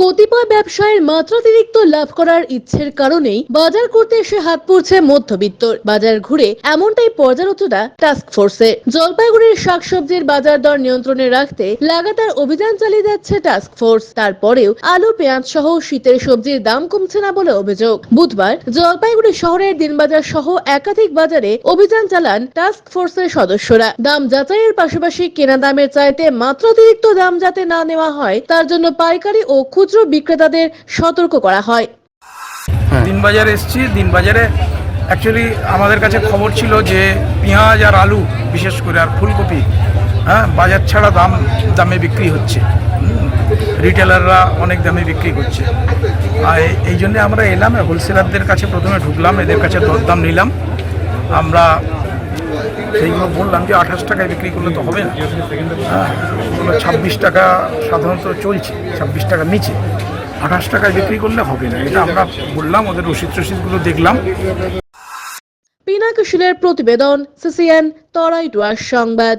কতিপয় ব্যবসায়ের মাত্রাতিরিক্ত লাভ করার ইচ্ছের কারণেই বাজার করতে এসে হাত পড়ছে মধ্যবিত্তর বাজার ঘুরে এমনটাই পর্যালোচনা টাস্ক ফোর্সে জলপাইগুড়ির শাকসবজির বাজার দর নিয়ন্ত্রণে রাখতে লাগাতার অভিযান চালিয়ে যাচ্ছে টাস্ক ফোর্স তারপরেও আলু, পেঁয়াজ সহ শীতের সবজির দাম কমছে না বলে অভিযোগ। বুধবার জলপাইগুড়ি শহরের দিনবাজার সহ একাধিক বাজারে অভিযান চালান টাস্ক ফোর্সের সদস্যরা। দাম যাচাইয়ের পাশাপাশি কেনা দামের চাইতে মাত্রাতিরিক্ত দাম যাতে না নেওয়া হয়, তার জন্য পাইকারি ও খুচরো বিক্রেতাদের সতর্ক করা হয়। দিনবাজারে এসেছি। দিনবাজারে অ্যাকচুয়ালি আমাদের কাছে খবর ছিল যে পেঁয়াজ আর আলু বিশেষ করে আর ফুলকপি হ্যাঁ বাজার ছাড়া দাম দামে বিক্রি হচ্ছে। রিটেলাররা অনেক দামে বিক্রি করছে। আর এই- এই জন্যে আমরা এলাম হোলসেলারদের কাছে প্রথমে ঢুকলাম এদের কাছে দরদাম নিলাম। আমরা সেইগুলো বললাম যে আঠাশ টাকায় বিক্রি করলে তো হবে না। হ্যাঁ ছাব্বিশ টাকা সাধারণত চলছে, ছাব্বিশ টাকা নিচে। আঠাশ টাকায় বিক্রি করলে হবে না, এটা আমরা বললাম, ওদের রসিদ রসিদগুলো দেখলাম। পিনাক শিলের প্রতিবেদন, সিসিএন, তরাই ডুয়ার সংবাদ।